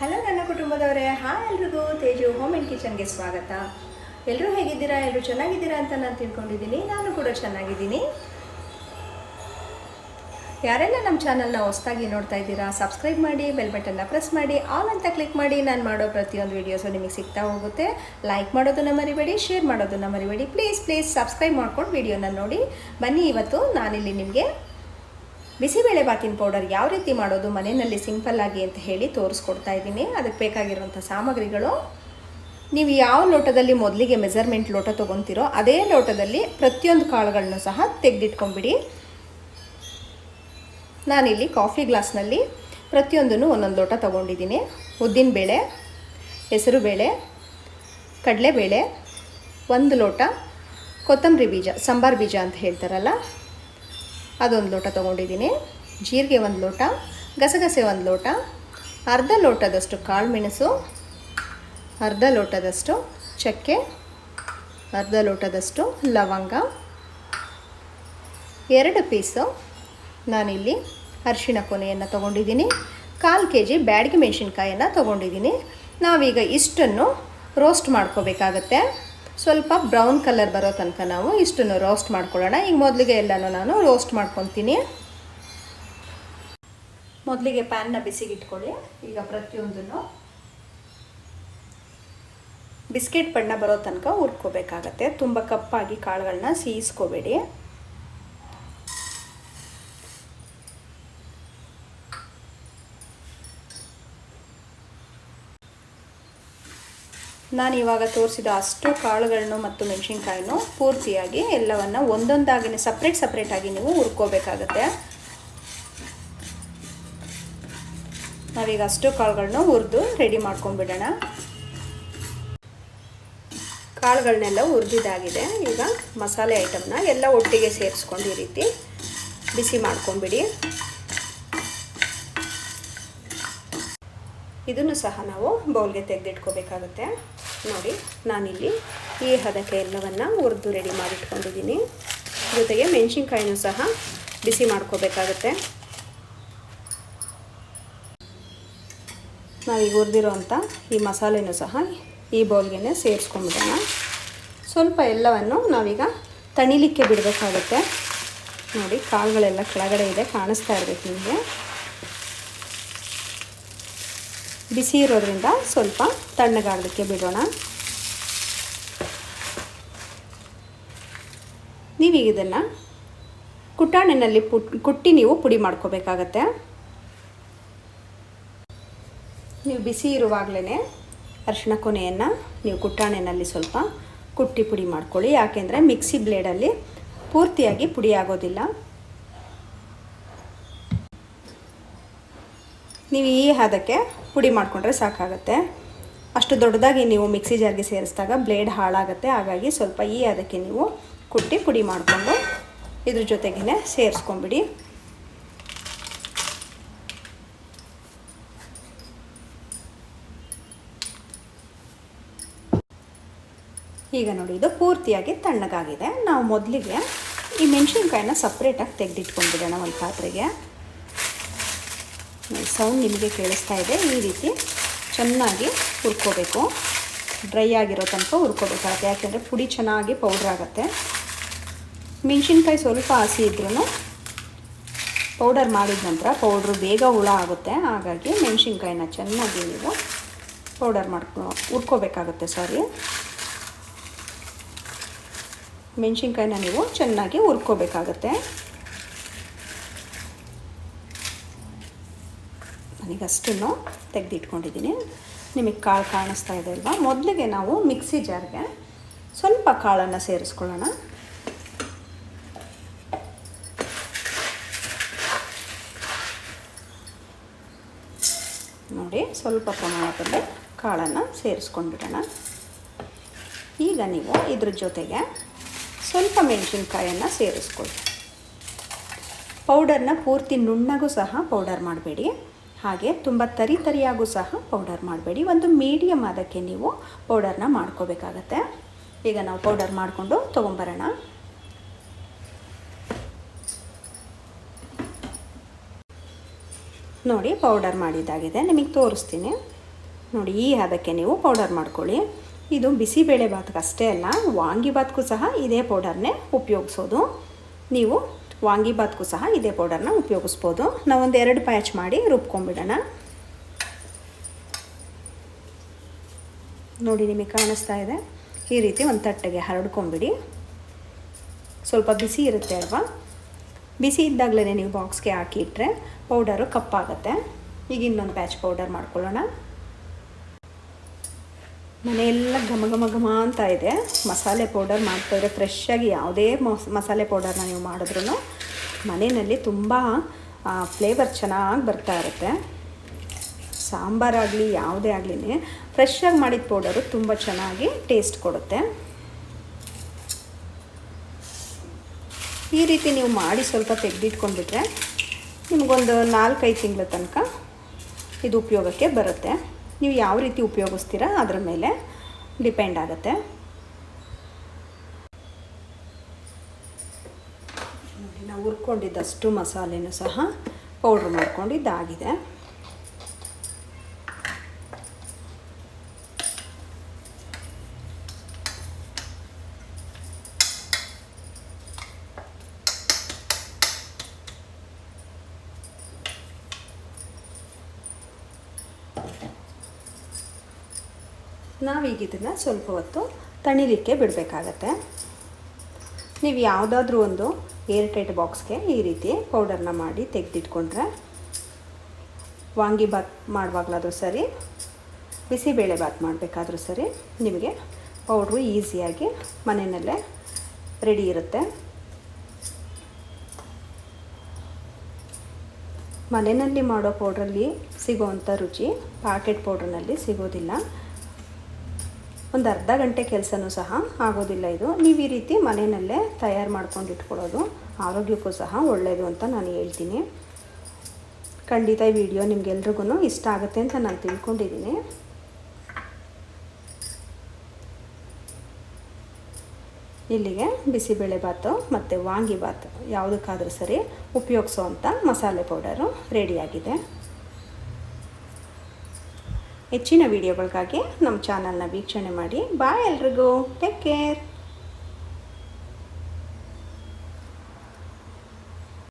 Hello ನನ್ನ ಕುಟುಂಬದವರೇ, hi ಎಲ್ರಿಗೂ, Teju home and ಕಿಚನ್ಗೆ ಸ್ವಾಗತ. ಎಲ್ಲರೂ ಹೇಗಿದ್ದೀರಾ? ಎಲ್ಲರೂ ಚೆನ್ನಾಗಿದ್ದೀರಾ ಅಂತ ನಾನು ತಿಳ್ಕೊಂಡಿದ್ದೀನಿ, ನಾನು ಕೂಡ ಚೆನ್ನಾಗಿದ್ದೀನಿ. ಯಾರೆಲ್ಲ ನಮ್ಮ ಚಾನಲ್ನ ಹೊಸ್ದಾಗಿ ನೋಡ್ತಾ ಇದ್ದೀರಾ ಸಬ್ಸ್ಕ್ರೈಬ್ ಮಾಡಿ ಬೆಲ್ ಬಟನ್ನ ಪ್ರೆಸ್ ಮಾಡಿ ಆಲ್ ಅಂತ ಕ್ಲಿಕ್ ಮಾಡಿ, ನಾನು ಮಾಡೋ ಪ್ರತಿಯೊಂದು ವೀಡಿಯೋಸು ನಿಮಗೆ ಸಿಗ್ತಾ ಹೋಗುತ್ತೆ. ಲೈಕ್ ಮಾಡೋದನ್ನ ಮರಿಬೇಡಿ ಶೇರ್ ಮಾಡೋದನ್ನ ಮರಿಬೇಡಿ. ಪ್ಲೀಸ್ ಪ್ಲೀಸ್ ಸಬ್ಸ್ಕ್ರೈಬ್ ಮಾಡ್ಕೊಂಡು ವೀಡಿಯೋನ ನೋಡಿ. ಬನ್ನಿ, ಇವತ್ತು ನಾನಿಲ್ಲಿ ನಿಮಗೆ ಬಿಸಿಬೇಳೆ ಬಾತಿನ ಪೌಡರ್ ಯಾವ ರೀತಿ ಮಾಡೋದು ಮನೆಯಲ್ಲಿ ಸಿಂಪಲ್ ಆಗಿ ಅಂತ ಹೇಳಿ ತೋರಿಸ್ಕೊಡ್ತಾ ಇದ್ದೀನಿ. ಅದಕ್ಕೆ ಬೇಕಾಗಿರುವಂಥ ಸಾಮಗ್ರಿಗಳು. ನೀವು ಯಾವ ಲೋಟದಲ್ಲಿ ಮೊದಲಿಗೆ ಮೆಜರ್ಮೆಂಟ್ ಲೋಟ ತೊಗೊತೀರೋ ಅದೇ ಲೋಟದಲ್ಲಿ ಪ್ರತಿಯೊಂದು ಕಾಳುಗಳನ್ನು ಸಹ ತೆಗೆದಿಟ್ಕೊಂಬಿಡಿ ನಾನಿಲ್ಲಿ ಕಾಫಿ ಗ್ಲಾಸ್ನಲ್ಲಿ ಪ್ರತಿಯೊಂದನ್ನು ಒಂದೊಂದು ಲೋಟ ತೊಗೊಂಡಿದ್ದೀನಿ. ಉದ್ದಿನಬೇಳೆ ಹೆಸರುಬೇಳೆ ಕಡಲೆಬೇಳೆ ಒಂದು ಲೋಟ ಕೊತ್ತಂಬರಿ ಬೀಜ, ಸಾಂಬಾರು ಬೀಜ ಅಂತ ಹೇಳ್ತಾರಲ್ಲ. ಅದೊಂದು ಲೋಟ ತೊಗೊಂಡಿದ್ದೀನಿ. ಜೀರಿಗೆ ಒಂದು ಲೋಟ, ಗಸಗಸೆ ಒಂದು ಲೋಟ, ಅರ್ಧ ಲೋಟದಷ್ಟು ಕಾಳು ಮೆಣಸು ಅರ್ಧ ಲೋಟದಷ್ಟು ಚಕ್ಕೆ, ಅರ್ಧ ಲೋಟದಷ್ಟು ಲವಂಗ, ಎರಡು ಪೀಸು ನಾನಿಲ್ಲಿ ಅರಿಶಿಣ ಕೊನೆಯನ್ನು ತೊಗೊಂಡಿದ್ದೀನಿ. ಕಾಲು ಕೆ ಜಿ ಬ್ಯಾಡಗಿ ಮೆಣಸಿನ್ಕಾಯನ್ನು ತೊಗೊಂಡಿದ್ದೀನಿ. ನಾವೀಗ ಇಷ್ಟನ್ನು ರೋಸ್ಟ್ ಮಾಡ್ಕೋಬೇಕಾಗತ್ತೆ. ಸ್ವಲ್ಪ ಬ್ರೌನ್ ಕಲರ್ ಬರೋ ತನಕ ನಾವು ಇಷ್ಟನ್ನು ರೋಸ್ಟ್ ಮಾಡ್ಕೊಳ್ಳೋಣ. ಈಗ ಮೊದಲಿಗೆ ಎಲ್ಲನೂ ನಾನು ರೋಸ್ಟ್ ಮಾಡ್ಕೊತೀನಿ. ಮೊದಲಿಗೆ ಪ್ಯಾನ್ನ ಬಿಸಿಗಿಟ್ಕೊಳ್ಳಿ. ಈಗ ಪ್ರತಿಯೊಂದನ್ನು ಬಿಸ್ಕೆಟ್ ಬಣ್ಣ ಬರೋ ತನಕ ಹುರ್ಕೋಬೇಕಾಗತ್ತೆ. ತುಂಬ ಕಪ್ಪಾಗಿ ಕಾಳುಗಳನ್ನ ಸೀಸ್ಕೋಬೇಡಿ. ನಾನು ಇವಾಗ ತೋರಿಸಿದ ಅಷ್ಟು ಕಾಳುಗಳನ್ನು ಮತ್ತು ಮೆಣಸಿನ್ಕಾಯಿನೂ ಪೂರ್ತಿಯಾಗಿ ಎಲ್ಲವನ್ನು ಒಂದೊಂದಾಗಿನೇ ಸಪ್ರೇಟ್ ಸಪ್ರೇಟಾಗಿ ನೀವು ಹುರ್ಕೋಬೇಕಾಗತ್ತೆ. ನಾವೀಗ ಅಷ್ಟು ಕಾಳುಗಳನ್ನು ಹುರಿದು ರೆಡಿ ಮಾಡ್ಕೊಂಡ್ಬಿಡೋಣ. ಕಾಳುಗಳನ್ನೆಲ್ಲ ಹುರಿದಿದ್ದಾಗಿದೆ. ಈಗ ಮಸಾಲೆ ಐಟಮ್ನ ಎಲ್ಲ ಒಟ್ಟಿಗೆ ಸೇರಿಸ್ಕೊಂಡು ಈ ರೀತಿ ಬಿಸಿ ಮಾಡ್ಕೊಂಬಿಡಿ ಇದನ್ನು ಸಹ ನಾವು ಬೌಲ್ಗೆ ತೆಗೆದಿಟ್ಕೋಬೇಕಾಗುತ್ತೆ. ನೋಡಿ, ನಾನಿಲ್ಲಿ ಈ ಹದಕ್ಕೆ ಎಲ್ಲವನ್ನು ಹುರಿದು ರೆಡಿ ಮಾಡಿಟ್ಕೊಂಡಿದ್ದೀನಿ. ಜೊತೆಗೆ ಮೆಣಸಿನ್ಕಾಯಿನೂ ಸಹ ಬಿಸಿ ಮಾಡ್ಕೋಬೇಕಾಗುತ್ತೆ. ನಾವೀಗ ಹುರಿದಿರೋಂಥ ಈ ಮಸಾಲೆನೂ ಸಹ ಈ ಬೌಲ್ಗೆ ಸೇರಿಸ್ಕೊಂಡ್ಬಿಡೋಣ ಸ್ವಲ್ಪ ಎಲ್ಲವನ್ನು ನಾವೀಗ ತಣಿಲಿಕ್ಕೆ ಬಿಡಬೇಕಾಗುತ್ತೆ. ನೋಡಿ ಕಾಳುಗಳೆಲ್ಲ ಕೆಳಗಡೆ ಇದೆ, ಕಾಣಿಸ್ತಾ ಇರಬೇಕು ನಿಮಗೆ. ಬಿಸಿ ಇರೋದ್ರಿಂದ ಸ್ವಲ್ಪ ತಣ್ಣಗಾಗಲಿಕ್ಕೆ ಬಿಡೋಣ. ನೀವೀಗ ಇದನ್ನು ಕುಟಾಣಿನಲ್ಲಿ ಪುಟ್ ಕುಟ್ಟಿ ನೀವು ಪುಡಿ ಮಾಡ್ಕೋಬೇಕಾಗತ್ತೆ. ನೀವು ಬಿಸಿ ಇರುವಾಗಲೇ ಅರಿಶಿಣ ಕೊನೆಯನ್ನು ನೀವು ಕುಟ್ಟಾಣೆಯಲ್ಲಿ ಸ್ವಲ್ಪ ಕುಟ್ಟಿ ಪುಡಿ ಮಾಡ್ಕೊಳ್ಳಿ. ಯಾಕೆಂದರೆ ಮಿಕ್ಸಿ ಬ್ಲೇಡಲ್ಲಿ ಪೂರ್ತಿಯಾಗಿ ಪುಡಿ ಆಗೋದಿಲ್ಲ. ನೀವು ಈ ಹದಕ್ಕೆ ಪುಡಿ ಮಾಡಿಕೊಂಡ್ರೆ ಸಾಕಾಗುತ್ತೆ. ಅಷ್ಟು ದೊಡ್ಡದಾಗಿ ನೀವು ಮಿಕ್ಸಿ ಜಾರ್ಗೆ ಸೇರಿಸಿದಾಗ ಬ್ಲೇಡ್ ಹಾಳಾಗುತ್ತೆ. ಹಾಗಾಗಿ ಸ್ವಲ್ಪ ಈ ಅದಕ್ಕೆ ನೀವು ಕುಟ್ಟಿ ಪುಡಿ ಮಾಡಿಕೊಂಡು ಇದ್ರ ಜೊತೆಗೇ ಸೇರಿಸ್ಕೊಂಬಿಡಿ. ಈಗ ನೋಡಿ, ಇದು ಪೂರ್ತಿಯಾಗಿ ತಣ್ಣಗಾಗಿದೆ. ನಾವು ಮೊದಲಿಗೆ ಈ ಮೆಣಸಿನ್ಕಾಯಿನ ಸಪ್ರೇಟಾಗಿ ತೆಗೆದಿಟ್ಕೊಂಡ್ಬಿಡೋಣ ಒಂದು ಪಾತ್ರೆಗೆ. ಸೌಂಡ್ ನಿಮಗೆ ಕೇಳಿಸ್ತಾ ಇದೆ. ಈ ರೀತಿ ಚೆನ್ನಾಗಿ ಹುರ್ಕೋಬೇಕು. ಡ್ರೈ ಆಗಿರೋ ತನಕ ಹುರ್ಕೋಬೇಕಾಗುತ್ತೆ. ಯಾಕೆಂದರೆ ಪುಡಿ ಚೆನ್ನಾಗಿ ಪೌಡ್ರ್ ಆಗುತ್ತೆ. ಮೆಣಸಿನ್ಕಾಯಿ ಸ್ವಲ್ಪ ಹಸಿ ಇದ್ರೂ ಪೌಡರ್ ಮಾಡಿದ ನಂತರ ಪೌಡ್ರು ಬೇಗ ಹುಳ ಆಗುತ್ತೆ. ಹಾಗಾಗಿ ಮೆಣಸಿನ್ಕಾಯಿನ ಚೆನ್ನಾಗಿ ನೀವು ಪೌಡರ್ ಮಾಡ್ಕೊ, ಹುರ್ಕೋಬೇಕಾಗುತ್ತೆ. ಸಾರಿ. ಮೆಣಸಿನ್ಕಾಯಿನ ನೀವು ಚೆನ್ನಾಗಿ ಹುರ್ಕೋಬೇಕಾಗತ್ತೆ. ನಾನೀಗ ಅಷ್ಟನ್ನು ತೆಗೆದಿಟ್ಕೊಂಡಿದ್ದೀನಿ. ನಿಮಗೆ ಕಾಳು ಕಾಣಿಸ್ತಾ ಇದೆ ಅಲ್ವಾ? ಮೊದಲಿಗೆ ನಾವು ಮಿಕ್ಸಿ ಜಾರ್ಗೆ ಸ್ವಲ್ಪ ಕಾಳನ್ನು ಸೇರಿಸ್ಕೊಳ್ಳೋಣ. ನೋಡಿ, ಸ್ವಲ್ಪ ಪ್ರಮಾಣದಲ್ಲಿ ಕಾಳನ್ನು ಸೇರಿಸ್ಕೊಂಡ್ಬಿಡೋಣ. ಈಗ ನೀವು ಇದ್ರ ಜೊತೆಗೆ ಸ್ವಲ್ಪ ಮೆಣಸಿನ್ಕಾಯನ್ನು ಸೇರಿಸ್ಕೊಳ್ಳಿ. ಪೌಡರ್ನ ಪೂರ್ತಿ ನುಣ್ಣಗೂ ಸಹ ಪೌಡರ್ ಮಾಡಬೇಡಿ. ಹಾಗೆ ತುಂಬ ತರಿ ತರಿಯಾಗೂ ಸಹ ಪೌಡರ್ ಮಾಡಬೇಡಿ. ಒಂದು ಮೀಡಿಯಮ್ ಅದಕ್ಕೆ ನೀವು ಪೌಡರ್ನ ಮಾಡ್ಕೋಬೇಕಾಗತ್ತೆ. ಈಗ ನಾವು ಪೌಡರ್ ಮಾಡಿಕೊಂಡು ತೊಗೊಂಬರೋಣ. ನೋಡಿ ಪೌಡರ್ ಮಾಡಿದ್ದಾಗಿದೆ. ನಿಮಗೆ ತೋರಿಸ್ತೀನಿ. ನೋಡಿ ಈ ಅದಕ್ಕೆ ನೀವು ಪೌಡರ್ ಮಾಡ್ಕೊಳ್ಳಿ. ಇದು ಬಿಸಿಬೇಳೆ ಭಾತ್ಗೆ ಅಷ್ಟೇ ಅಲ್ಲ ವಾಂಗಿಭಾತ್ಗೂ ಸಹ ಇದೇ ಪೌಡರ್ನೇ ಉಪಯೋಗಿಸೋದು. ನೀವು ವಾಂಗಿಭಾತ್ಗೂ ಸಹ ಇದೇ ಪೌಡರ್ನ ಉಪಯೋಗಿಸ್ಬೋದು. ನಾವೊಂದು ಎರಡು ಪ್ಯಾಚ್ ಮಾಡಿ ರುಬ್ಕೊಂಬಿಡೋಣ. ನೋಡಿ, ನಿಮಗೆ ಕಾಣಿಸ್ತಾ ಇದೆ? ಈ ರೀತಿ ಒಂದು ತಟ್ಟೆಗೆ ಹರಡ್ಕೊಂಬಿಡಿ. ಸ್ವಲ್ಪ ಬಿಸಿ ಇರುತ್ತೆ ಅಲ್ವಾ? ಬಿಸಿ ಇದ್ದಾಗಲೇ ನೀವು ಬಾಕ್ಸ್ಗೆ ಹಾಕಿ ಇಟ್ಟರೆ ಪೌಡರು ಕಪ್ಪಾಗುತ್ತೆ. ಈಗ ಇನ್ನೊಂದು ಪ್ಯಾಚ್ ಪೌಡರ್ ಮಾಡ್ಕೊಳ್ಳೋಣ. ಮನೆಯೆಲ್ಲ ಘಮ ಘಮ ಘಮ ಅಂತ ಇದೆ. ಮಸಾಲೆ ಪೌಡರ್ ಮಾಡ್ತಾಯಿದ್ರೆ ಫ್ರೆಶ್ಶಾಗಿ ಯಾವುದೇ ಮಸ್, ಮಸಾಲೆ ಪೌಡರ್ನ ನೀವು ಮಾಡಿದ್ರೂ ಮನೆಯಲ್ಲಿ ತುಂಬ ಫ್ಲೇವರ್ ಚೆನ್ನಾಗಿ ಬರ್ತಾ ಇರುತ್ತೆ. ಸಾಂಬಾರಾಗಲಿ ಯಾವುದೇ ಆಗಲಿ ಫ್ರೆಶ್ಶಾಗಿ ಮಾಡಿದ ಪೌಡರು ತುಂಬ ಚೆನ್ನಾಗಿ ಟೇಸ್ಟ್ ಕೊಡುತ್ತೆ. ಈ ರೀತಿ ನೀವು ಮಾಡಿ ಸ್ವಲ್ಪ ತೆಗೆದಿಟ್ಕೊಂಡ್ಬಿಟ್ರೆ ನಿಮಗೊಂದು ನಾಲ್ಕೈದು ತಿಂಗಳ ತನಕ ಇದು ಉಪಯೋಗಕ್ಕೆ ಬರುತ್ತೆ. ನೀವು ಯಾವ ರೀತಿ ಉಪಯೋಗಿಸ್ತೀರಾ ಅದರ ಮೇಲೆ ಡಿಪೆಂಡ್ ಆಗುತ್ತೆ. ನಾವು ಹುರ್ಕೊಂಡಿದ್ದಷ್ಟು ಮಸಾಲೆನೂ ಸಹ ಪೌಡ್ರ್ ಮಾಡ್ಕೊಂಡಿದ್ದಾಗಿದೆ. ನಾವೀಗ ಇದನ್ನು ಸ್ವಲ್ಪ ಹೊತ್ತು ತಣಿಲಿಕ್ಕೆ ಬಿಡಬೇಕಾಗತ್ತೆ. ನೀವು ಯಾವುದಾದ್ರೂ ಒಂದು ಏರ್ ಟೈಟ್ ಬಾಕ್ಸ್ಗೆ ಈ ರೀತಿ ಪೌಡರ್ನ ಮಾಡಿ ತೆಗೆದಿಟ್ಕೊಂಡ್ರೆ ವಾಂಗಿಭಾತ್ ಮಾಡುವಾಗಲಾದರೂ ಸರಿ, ಬಿಸಿಬೇಳೆ ಭಾತ್ ಮಾಡಬೇಕಾದ್ರೂ ಸರಿ ನಿಮಗೆ ಪೌಡ್ರು ಈಸಿಯಾಗಿ ಮನೆಯಲ್ಲೇ ರೆಡಿ ಇರುತ್ತೆ. ಮನೆಯಲ್ಲಿ ಮಾಡೋ ಪೌಡ್ರಲ್ಲಿ ಸಿಗೋವಂಥ ರುಚಿ ಪ್ಯಾಕೆಟ್ ಪೌಡ್ರ್ನಲ್ಲಿ ಸಿಗೋದಿಲ್ಲ. ಒಂದು ಅರ್ಧ ಗಂಟೆ ಕೆಲಸನೂ ಸಹ ಆಗೋದಿಲ್ಲ ಇದು. ನೀವು ಈ ರೀತಿ ಮನೆಯಲ್ಲೇ ತಯಾರು ಮಾಡ್ಕೊಂಡು ಇಟ್ಕೊಳ್ಳೋದು ಆರೋಗ್ಯಕ್ಕೂ ಸಹ ಒಳ್ಳೆಯದು ಅಂತ ನಾನು ಹೇಳ್ತೀನಿ. ಖಂಡಿತ ಈ ವಿಡಿಯೋ ನಿಮ್ಗೆಲ್ರಿಗೂ ಇಷ್ಟ ಆಗುತ್ತೆ ಅಂತ ನಾನು ತಿಳ್ಕೊಂಡಿದ್ದೀನಿ. ಇಲ್ಲಿಗೆ ಬಿಸಿಬೇಳೆಭಾತು ಮತ್ತು ವಾಂಗಿಬಾತು ಯಾವುದಕ್ಕಾದರೂ ಸರಿ ಉಪಯೋಗಿಸೋವಂಥ ಮಸಾಲೆ ಪೌಡರು ರೆಡಿಯಾಗಿದೆ ಹೆಚ್ಚಿನ ವಿಡಿಯೋಗಳಿಗಾಗಿ ನಮ್ಮ ಚಾನಲ್ನ ವೀಕ್ಷಣೆ ಮಾಡಿ ಬಾಯ್ ಎಲ್ರಿಗೂ. Take care